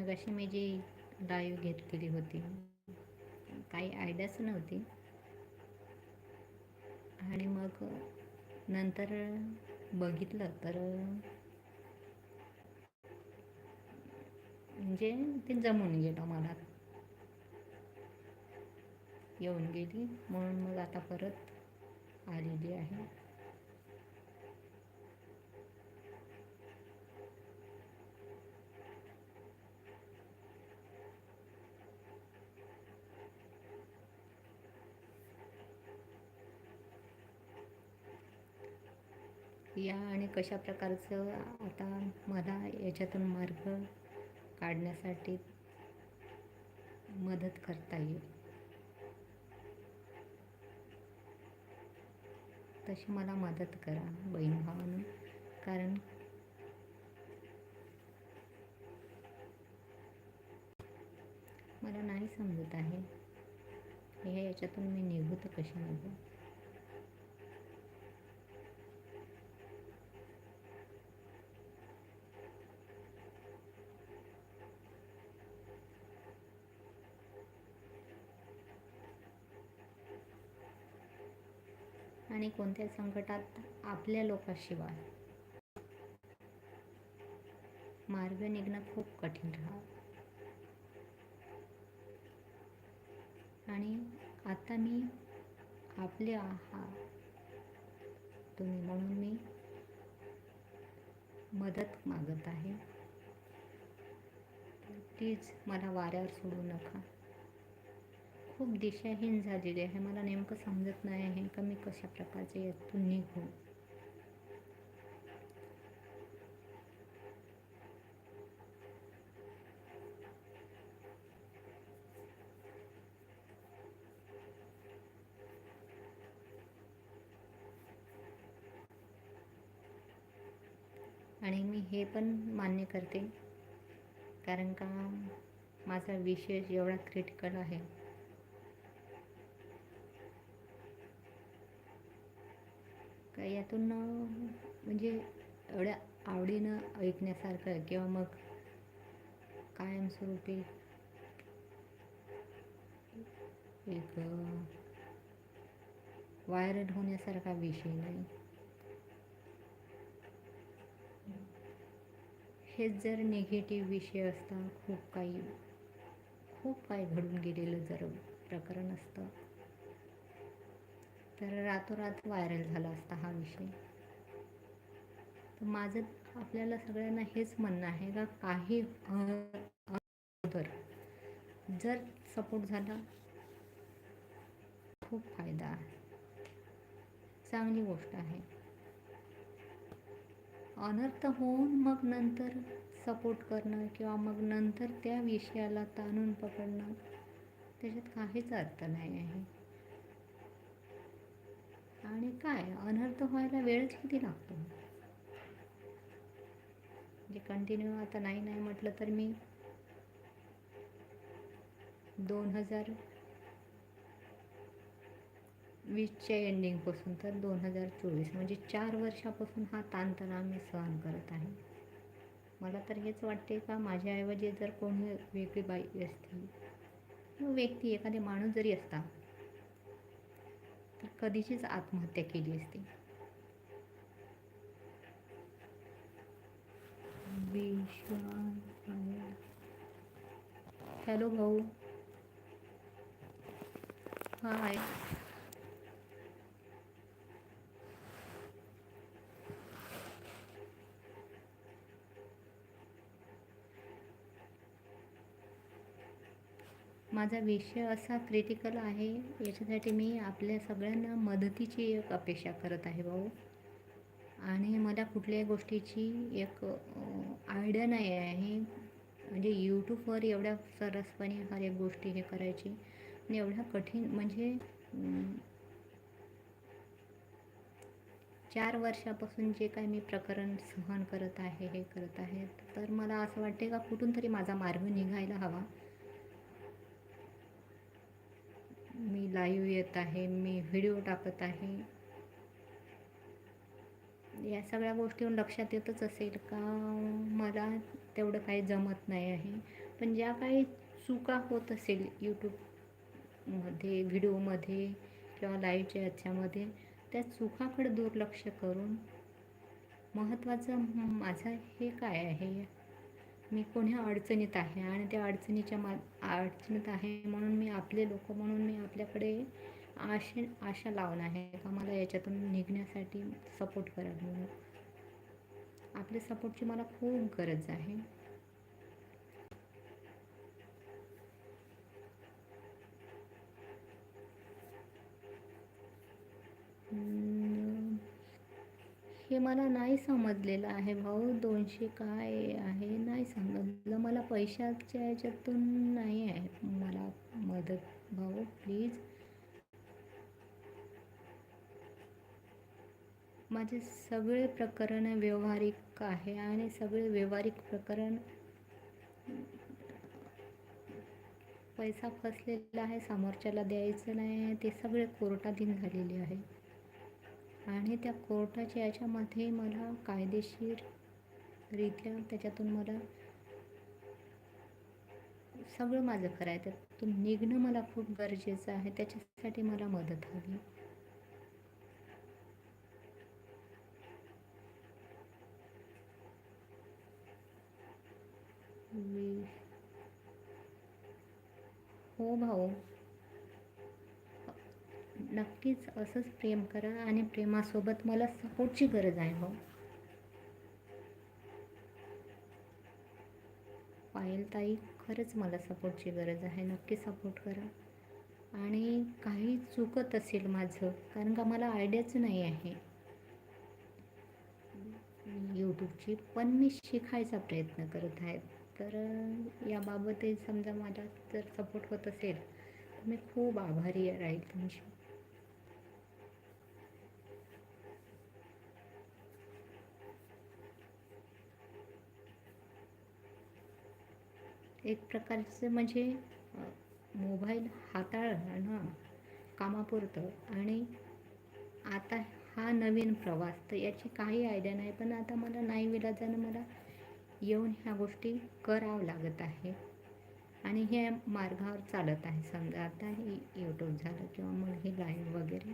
मग अशी मी जी डायव घेतलेली होती काही आयडियाच नव्हती. आणि मग नंतर बघितलं तर म्हणजे ते जमून गेलं मला. येऊन गेली म्हणून मग आता परत आलेली आहे. या आणि कशा प्रकारचं आता मला याच्यातून मार्ग काढण्यासाठी मदत करता येईल? तशी मला मदत करा बहीण भावानं. कारण मला नाही समजत आहे. हे याच्यातून मी निघू तर कशी आणि कोणत्या संकटात आपल्या लोकाशिवाय. मार्ग निघणं खूप कठीण राहा आणि आता मी आपले आहात तुम्ही म्हणून मी मदत मागत आहे. प्लीज मला वाऱ्यावर सोडू नका. खूप दिशाहीन झालेली आहे. मला नेमकं समजत नाही आहे का मी कशा प्रकारचे यातून निघू? आणि मी हे पण मान्य करते कारण का माझा विषय एवढा क्रिटिकल आहे. का यातून म्हणजे एवढ्या आवडीनं ऐकण्यासारखं किंवा मग कायमस्वरूपी एक व्हायरल होण्यासारखा विषय नाही. हेच जर निगेटिव्ह विषय असता खूप काही खूप काही घडून गेलेलं जर प्रकरण असतं तर रातोरात व्हायरल झाला असता हा विषय. तर माझं आपल्याला सगळ्यांना हेच म्हणणं आहे का काही अगोदर जर सपोर्ट झाला खूप फायदा आहे. चांगली गोष्ट आहे. अनर्थ होऊन मग नंतर सपोर्ट करणं किंवा मग नंतर त्या विषयाला ताणून पकडणं त्याच्यात काहीच अर्थ नाही आहे. आणि काय? अनर्थ व्हायला वेळच किती लागतो? म्हणजे कंटिन्यू आता नाही नाही म्हटलं तर मी दोन हजार वीसच्या एंडिंगपासून तर दोन हजार चोवीस म्हणजे चार वर्षापासून हा ताणतणाव मी सहन करत आहे. मला तर हेच वाटते का माझ्याऐवजी जर कोणी वेगळी बाई असती किंवा व्यक्ती एखादी माणूस जरी असता तर कधीचीच आत्महत्या केली असती. हॅलो भाऊ. हाय. माझा विषय असा क्रिटिकल आहे याच्यासाठी मी आपल्या सगळ्यांना मदतीची एक अपेक्षा करत आहे भाऊ. आणि मला कुठल्याही गोष्टीची एक आयडिया नाही आहे. म्हणजे यूट्यूबवर एवढ्या सरसपणे हर एक गोष्टी हे करायची. आणि एवढ्या कठीण म्हणजे चार वर्षापासून जे काही मी प्रकरण सहन करत आहे हे करत आहे तर मला असं वाटते का कुठून तरी माझा मार्ग निघायला हवा. मी लाईव्ह येत आहे मी व्हिडिओ टाकत आहे. या सगळ्या गोष्टीवर लक्षात येतच असेल का? मला तेवढं काही जमत नाही आहे. पण ज्या काही चुका होत असेल यूट्यूबमध्ये व्हिडिओमध्ये किंवा लाईव्हच्या याच्यामध्ये त्या चुकाकडे दुर्लक्ष करून महत्त्वाचं माझं हे काय आहे? मी कोण्या अडचणीत आहे आणि त्या अडचणीच्या मा अडचणीत आहे म्हणून मी आपले लोक म्हणून मी आपल्याकडे आशे आशा लावून आहे का मला याच्यातून निघण्यासाठी सपोर्ट करा म्हणून. आपल्या सपोर्टची मला खूप गरज आहे. मला नाही समजलेलं आहे भाऊ. दोनशे काय आहे नाही समजलं. मला पैशाच्या याच्यातून नाही आहे मला मदत भाऊ प्लीज. माझे सगळे प्रकरण व्यवहारिक आहे आणि सगळे व्यवहारिक प्रकरण पैसा फसलेला आहे समोरच्याला द्यायचं नाही ते सगळे कोर्टाधीन झालेले आहे. आणि त्या कोर्टाच्या याच्यामध्ये मला कायदेशीररित्या त्याच्यातून मला सगळं माझं खरं आहे. त्यातून निघणं मला खूप गरजेचं आहे. त्याच्यासाठी मला मदत हवी. हो भाऊ. नक्कीच असंच प्रेम करा आणि प्रेमासोबत मला सपोर्टची गरज आहे हो. पायलताई खरंच मला सपोर्टची गरज आहे. नक्की सपोर्ट करा. आणि काही चुकत असेल माझं कारण का मला आयडियाच नाही आहे. यूट्यूबची पण मी शिकायचा प्रयत्न करत आहे. तर याबाबतही समजा मला जर सपोर्ट होत असेल तर मी खूप आभारी राहील तुमची. एक प्रकारचं म्हणजे मोबाईल हाताळणं कामापुरतं. आणि आता हा नवीन प्रवास तर याची काही आयडिया नाही. पण आता मला नाही विलाजानं मला येऊन ह्या गोष्टी करावं लागत आहे. आणि हे मार्गावर चालत आहे. समजा आता हे यूट्यूब झालं किंवा मग हे लाईव्ह वगैरे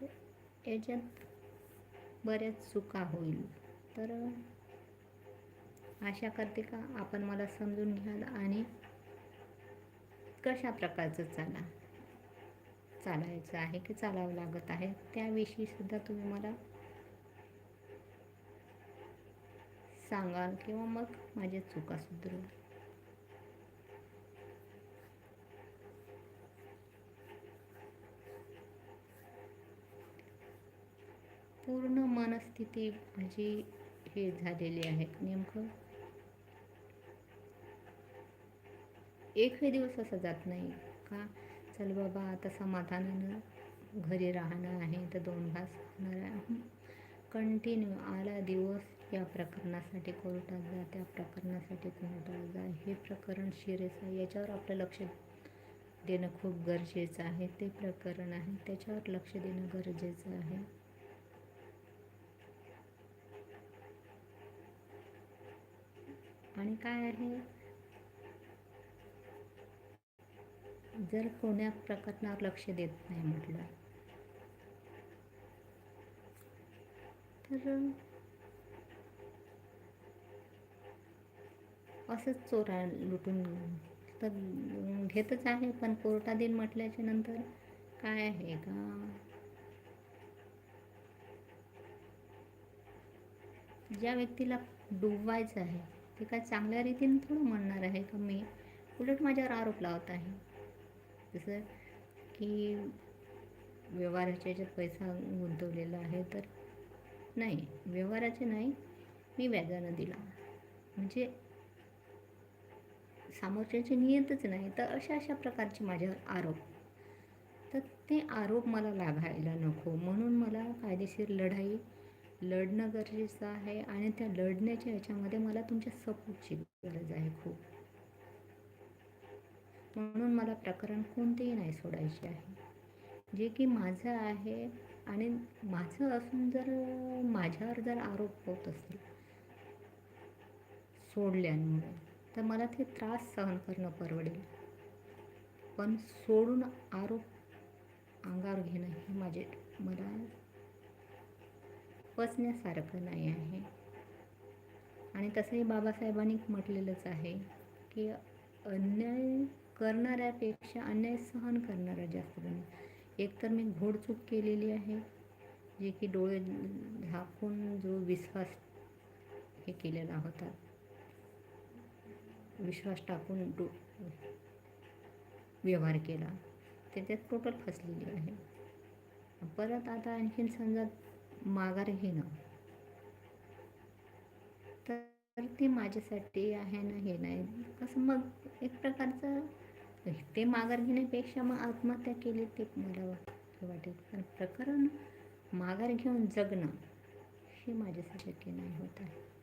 तर याच्यात बऱ्याच चुका होईल. तर आशा करते का आपण मला समजून घ्याल आणि कशा प्रकारचं चाला चालायचं आहे की चालावं लागत आहे त्याविषयी सुद्धा तुम्ही मला सांगाल किंवा मग माझ्या चुका सुधरू पूर्ण मनस्थिती माझी हे झालेली आहे. नेमकं एकही दिवस असा जात नाही का? चल बाबा आता समाधानानं घरी राहणं आहे तर दोन घास राहणार आहे. कंटिन्यू आला दिवस या प्रकरणासाठी कोर्टात जा त्या प्रकरणासाठी कोर्टात जा. हे प्रकरण शिरेस आहे. याच्यावर आपलं लक्ष देणं खूप गरजेचं आहे. ते प्रकरण आहे. त्याच्यावर लक्ष देणं गरजेचं आहे. आणि काय आहे? जर कोण्या प्रकरणावर लक्ष देत नाही म्हटलं तर असंच चोरा लुटून तर घेतच आहे पण कोर्टाधीन म्हटल्याच्या नंतर काय आहे का? ज्या व्यक्तीला डुबवायचं आहे ते काय चांगल्या रीतीने थोडं म्हणणार आहे का? मी उलट माझ्यावर आरोप लावत आहे. जसं की व्यवहाराच्या याच्यात पैसा गुंतवलेला आहे तर नाही व्यवहाराचे नाही मी व्याजानं दिला. म्हणजे सामोरच्याची नियतच नाही तर अशा अशा प्रकारचे माझ्यावर आरोप. तर ते आरोप मला लागायला नको. म्हणून मला कायदेशीर लढाई लढणं गरजेचं आहे आणि त्या लढण्याच्या ह्याच्यामध्ये मला तुमच्या सपोर्टची गरज आहे खूप. म्हणून मला प्रकरण कोणतेही नाही सोडायचे आहे. जे की माझं आहे आणि माझं असून जर माझ्यावर जर आरोप होत असेल सोडल्यामुळे तर मला ते त्रास सहन करणं परवडेल. पण सोडून आरोप अंगावर घेणं हे माझे मला पचण्यासारखं नाही आहे. आणि तसंही बाबासाहेबांनी म्हटलेलंच आहे की अन्याय करणाऱ्यापेक्षा अन्याय सहन करणारा जास्त बने एकतर मी घोडचूक केलेली आहे जे की डोळे झाकून जो विश्वास हे केलेला होता. विश्वास टाकून डो व्यवहार केला. त्याच्यात टोटल फसलेली आहे. परत आता आणखीन समजा माघार घेणं. तर ते माझ्यासाठी आहे ना हे नाही. कसं मग एक प्रकारचं ते माघार घेण्यापेक्षा मग आत्महत्या केली ते मला वाटेल. पण प्रकरण माघार घेऊन जगणं हे माझ्यासाठी नाही होत आहे.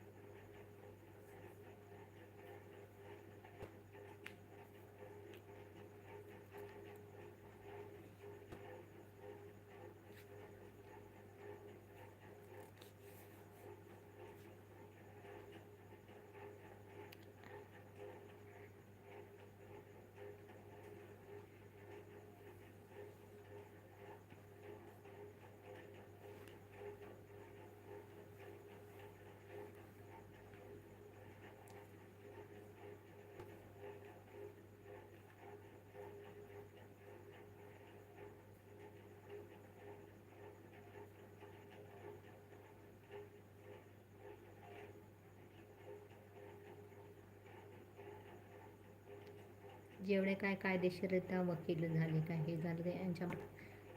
जेवढे काय कायदेशीररित्या वकील झाले काय हे झालं ते यांच्या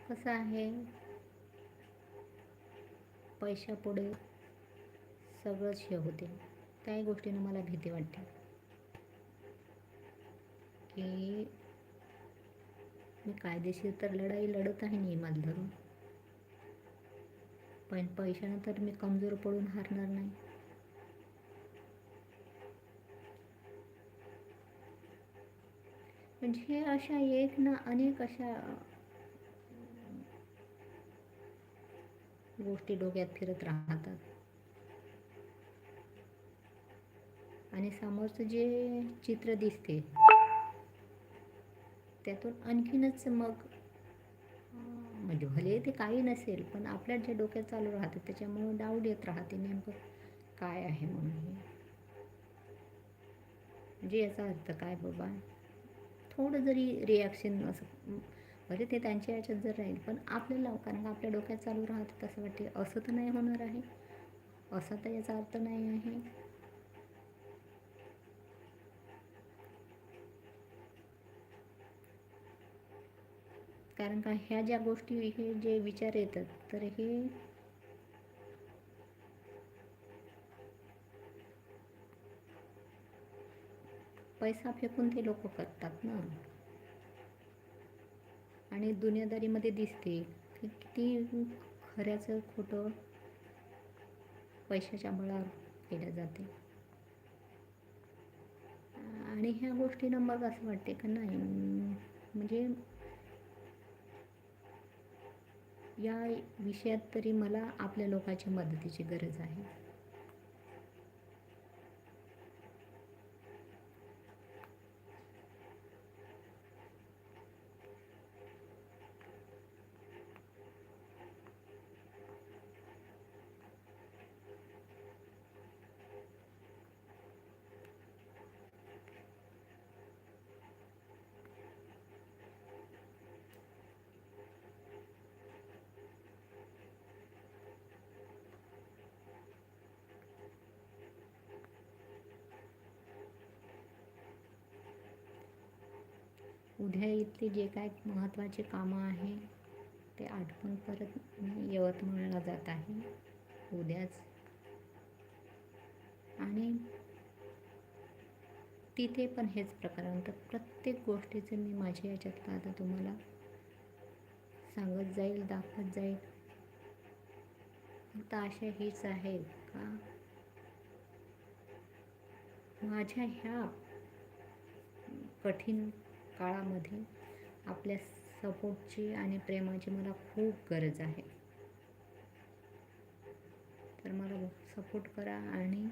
कसं आहे? पैशापुढे सगळंच हे होते. त्याही गोष्टीनं मला भीती वाटते. की मी कायदेशीर तर लढाई लढत आहे नियमात धरून. पण पैशानं तर मी कमजोर पडून हारणार नाही. म्हणजे अशा एक ना अनेक अशा गोष्टी डोक्यात फिरत राहतात. आणि समोरचं जे चित्र दिसते त्यातून आणखीनच मग म्हणजे भले ते काही नसेल पण आपल्या जे डोक्यात चालू राहतं त्याच्यामुळे डाऊट येत राहते नेमकं काय आहे म्हणून. म्हणजे याचा अर्थ काय बाबा? थोडं जरी रिॲक्शन असं बरे ते त्यांच्या याच्यात जर राहील पण आपल्याला कारण का आपल्या डोक्यात चालू राहतं तसं वाटते असं तर नाही होणार आहे. असा तर याचा अर्थ नाही आहे. कारण का ह्या ज्या गोष्टी हे जे विचार येतात तर हे पैसा फेकून ते लोक करतात ना. आणि दुनियादारीमध्ये दिसते की किती खऱ्याचं खोटं पैशाच्या बळावर केलं जाते. आणि ह्या गोष्टीनं मग असं वाटते का नाही म्हणजे या विषयात तरी मला आपल्या लोकांची मदतीची गरज आहे. उद्या इथले जे काय महत्त्वाचे कामं आहे ते आठवण परत यवतमाळला जात आहे. उद्याच. आणि तिथे पण हेच प्रकरण तर प्रत्येक गोष्टीचं मी माझ्या याच्यातलं आता तुम्हाला सांगत जाईल दाखवत जाईल. फक्त आशा हीच आहे का? माझ्या ह्या कठीण काळामध्ये आपल्या सपोर्टची आणि प्रेमाची मला खूप गरज आहे. तर मला सपोर्ट करा आणि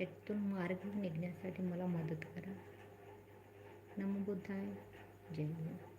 यातून मार्ग निघण्यासाठी मला मदत करा. नमबुद्धाय जय हिंद.